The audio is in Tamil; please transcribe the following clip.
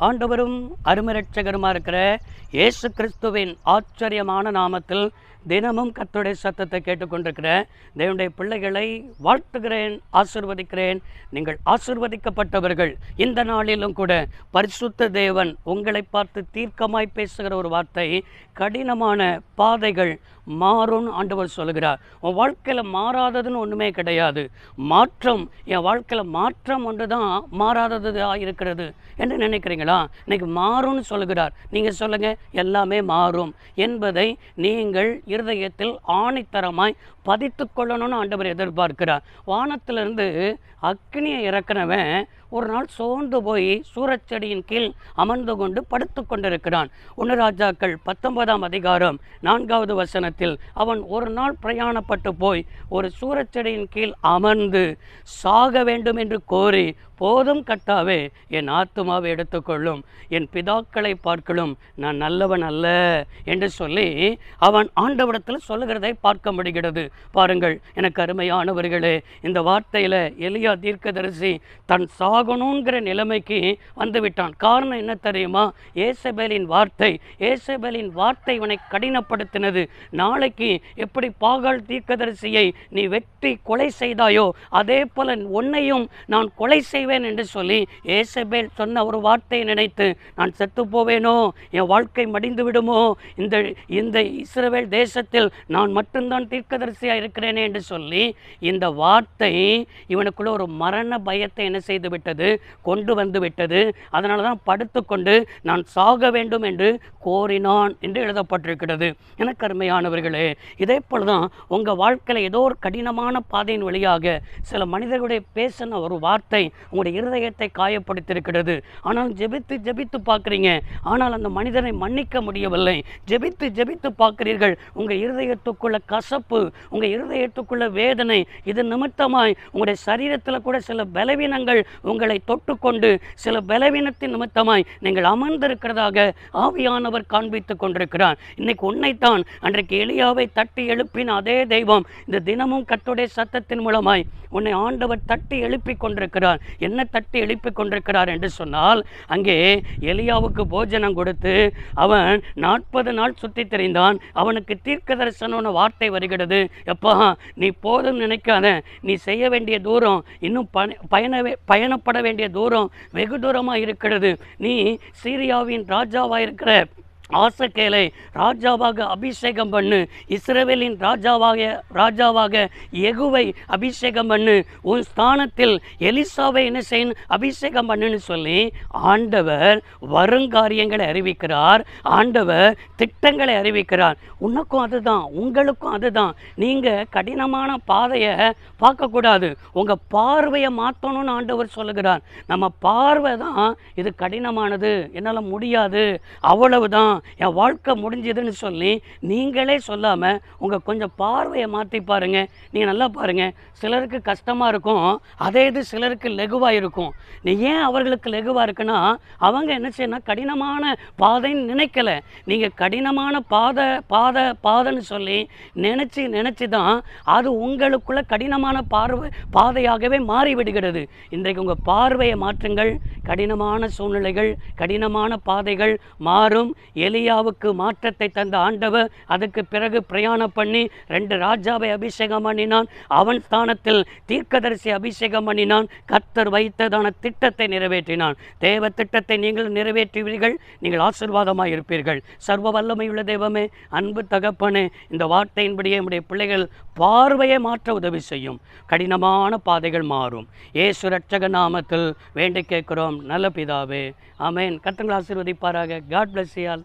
ஆண்டவரும் அருமரட்சகருமா இருக்கிற இயேசு கிறிஸ்துவின் ஆச்சரியமான நாமத்தில் தினமும் கர்த்தருடைய சத்தத்தை கேட்டுக்கொண்டிருக்கிற தேவனுடைய பிள்ளைகளை வாழ்த்துகிறேன் ஆசிர்வதிக்கிறேன். நீங்கள் ஆசிர்வதிக்கப்பட்டவர்கள். இந்த நாளிலும் கூட பரிசுத்த தேவன் உங்களை பார்த்து தீர்க்கமாய் பேசுகிற ஒரு வார்த்தை கடினமான பாதைகள் மாறும்னு ஆண்டவர் சொல்லுகிறார். உன் வாழ்க்கையில் மாறாததுன்னு ஒன்றுமே கிடையாது. மாற்றம் என் வாழ்க்கையில் மாற்றம் ஒன்று தான் மாறாததாக இருக்கிறது என்று நினைக்கிறீங்களா? இன்னைக்கு மாறும்னு சொல்லுகிறார். நீங்கள் சொல்லுங்கள் எல்லாமே மாறும் என்பதை நீங்கள் இருதயத்தில் ஆணித்தரமாய் பதித்து கொள்ளணும்னு ஆண்டவர் எதிர்பார்க்கிறார். வானத்திலிருந்து அக்னியை இறக்கினவன் ஒரு நாள் சோர்ந்து போய் சூரச்செடியின் கீழ் அமர்ந்து கொண்டு படுத்து கொண்டிருக்கிறான். ஒன்று ராஜாக்கள் பத்தொன்பதாம் அதிகாரம் நான்காவது வசனத்தில் அவன் ஒரு நாள் பிரயாணப்பட்டு போய் ஒரு சூரச்செடியின் கீழ் அமர்ந்து சாக வேண்டும் என்று கோரி போதும் கட்டாவே என் ஆத்துமாவை எடுத்துக்கொள்ளும் என் பிதாக்களை பார்க்கலும் நான் நல்லவன் அல்ல என்று சொல்லி அவன் ஆண்டவடத்தில் சொல்லுகிறதை பார்க்க முடிகிறது. பாருங்கள் எனக்கு அருமையானவர்களே இந்த வார்த்தையில் எலியா தீர்க்கதரிசி தன் சாக ஆகணுங்கிற நிலைமைக்கு வந்துவிட்டான். காரணம் என்ன தெரியுமா? ஏசபேலின் வார்த்தை ஏசபேலின் வார்த்தை இவனை கடினப்படுத்தினது. நாளைக்கு எப்படி பாகால் தீர்க்கதரிசியை நீ வெட்டி கொலை செய்தாயோ அதே போல உன்னையும் நான் கொலை செய்வேன் என்று சொல்லி ஏசபேல் சொன்ன ஒரு வார்த்தையை நினைத்து நான் செத்து போவேனோ? என் வாழ்க்கை மடிந்து விடுமோ? இந்த இந்த இஸ்ரவேல் தேசத்தில் நான் மட்டும்தான் தீர்க்கதரிசியாக இருக்கிறேனே என்று சொல்லி இந்த வார்த்தை இவனுக்குள்ள ஒரு மரண பயத்தை என்ன செய்து விட்டு விட்டது கொண்டு வந்து விட்டது. அதனால தான் படுத்துக்கொண்டு நான் சாக வேண்டும் என்று கோரினான் என்று எழுதப்பட்டிருக்கிறது. என கருமையானவர்களே இதே போல தான் உங்கள் வாழ்க்கையில் ஏதோ ஒரு கடினமான பாதையின் வழியாக சில மனிதர்களுடைய பேசின ஒரு வார்த்தை உங்களுடைய இருதயத்தை காயப்படுத்தியிருக்கிறது. ஆனால் ஜெபித்து ஜெபித்து பார்க்குறீங்க. ஆனால் அந்த மனிதனை மன்னிக்க முடியவில்லை. ஜெபித்து ஜெபித்து பார்க்கிறீர்கள். உங்கள் இருதயத்துக்குள்ள கசப்பு உங்கள் இருதயத்துக்குள்ள வேதனை இது நிமித்தமாய் உங்களுடைய சரீரத்தில் கூட சில பலவீனங்கள் உங்களை தொட்டுக்கொண்டு சில பலவீனத்தின் நிமித்தமாய் நீங்கள் அமர்ந்திருக்கிறதாக ஆவியானவர் காண்பித்துக் கொண்டிருக்கிறார். இன்னைக்கு உன்னைத்தான் அன்றைக்கு எளியாவை தட்டி எழுப்பின அதே தெய்வம் இந்த தினமும் கத்துடைய சத்தத்தின் மூலமாய் உன்னை ஆண்டவர் தட்டி எழுப்பி கொண்டிருக்கிறார். என்ன தட்டி எழுப்பி கொண்டிருக்கிறார் என்று சொன்னால் அங்கே எலியாவுக்கு போஜனம் கொடுத்து அவன் நாற்பது நாள் சுற்றி தெரிந்தான். அவனுக்கு தீர்க்க தரிசனம்னு வார்த்தை வருகிறது. எப்பா நீ போதும் நினைக்காத. நீ செய்ய வேண்டிய தூரம் இன்னும் பயணவே பயண வேண்டிய தூரம் வெகு தூரமாக இருக்கிறது. நீ சீரியாவின் ராஜாவாக இருக்கிற ஆசகேலை ராஜாவாக அபிஷேகம் பண்ணு. இஸ்ரேவேலின் ராஜாவாக ராஜாவாக எகுவை அபிஷேகம் பண்ணு. உன் ஸ்தானத்தில் எலிசாவை என்ன செய்யணும் அபிஷேகம் பண்ணுன்னு சொல்லி ஆண்டவர் வருங்காரியங்களை அறிவிக்கிறார். ஆண்டவர் திட்டங்களை அறிவிக்கிறார். உனக்கும் அதுதான் உங்களுக்கும் அதுதான். நீங்கள் கடினமான பாதையை பார்க்கக்கூடாது. உங்கள் பார்வையை மாற்றணும்னு ஆண்டவர் சொல்லுகிறார். நம்ம பார்வை தான் இது கடினமானது. என்னால் முடியாது. அவ்வளவுதான். தான் என் வாழ்க்கை முடிஞ்சதுன்னு சொல்லி நீங்களே சொல்லாமல் உங்கள் கொஞ்சம் பார்வையை மாற்றி பாருங்கள் நீங்கள் நல்லா பாருங்கள் சிலருக்கு கஷ்டமாக இருக்கும். அதே இது சிலருக்கு லெகுவாக இருக்கும். நீ ஏன் அவர்களுக்கு லெகுவாக இருக்குன்னா அவங்க என்ன செய்யணும் கடினமான பாதைன்னு நினைக்கலை. நீங்கள் கடினமான பாதை பாதை பாதைன்னு சொல்லி நினச்சி நினச்சி தான் அது உங்களுக்குள்ள கடினமான பார்வை பாதையாகவே மாறிவிடுகிறது இன்றைக்கு உங்கள் பார்வையை மாற்றுங்கள். கடினமான சூழ்நிலைகள் கடினமான பாதைகள் மாறும். எலியாவுக்கு மாற்றத்தை தந்த ஆண்டவர் அதுக்கு பிறகு பிரயாணம் பண்ணி ரெண்டு ராஜாவை அபிஷேகம் பண்ணினான். அவன் ஸ்தானத்தில் தீர்க்கதரிசி அபிஷேகம் பண்ணினான். கர்த்தர் வைத்ததான திட்டத்தை நிறைவேற்றினான். தேவ திட்டத்தை நீங்கள் நிறைவேற்றுவீர்கள். நீங்கள் ஆசிர்வாதமாக இருப்பீர்கள். சர்வ வல்லமையுள்ள தெய்வமே அன்பு தகப்பனே இந்த வார்த்தையின்படியே நம்முடைய பிள்ளைகள் பார்வையை மாற்ற உதவி செய்யும். கடினமான பாதைகள் மாறும். ஏசு ரட்சக நாமத்தில் வேண்டி கேட்கிறோம். நல்ல பிதாவே. அமேன் கத்தங்களை ஆசீர்வதிப்பாராக. காட் பிளஸ் யால்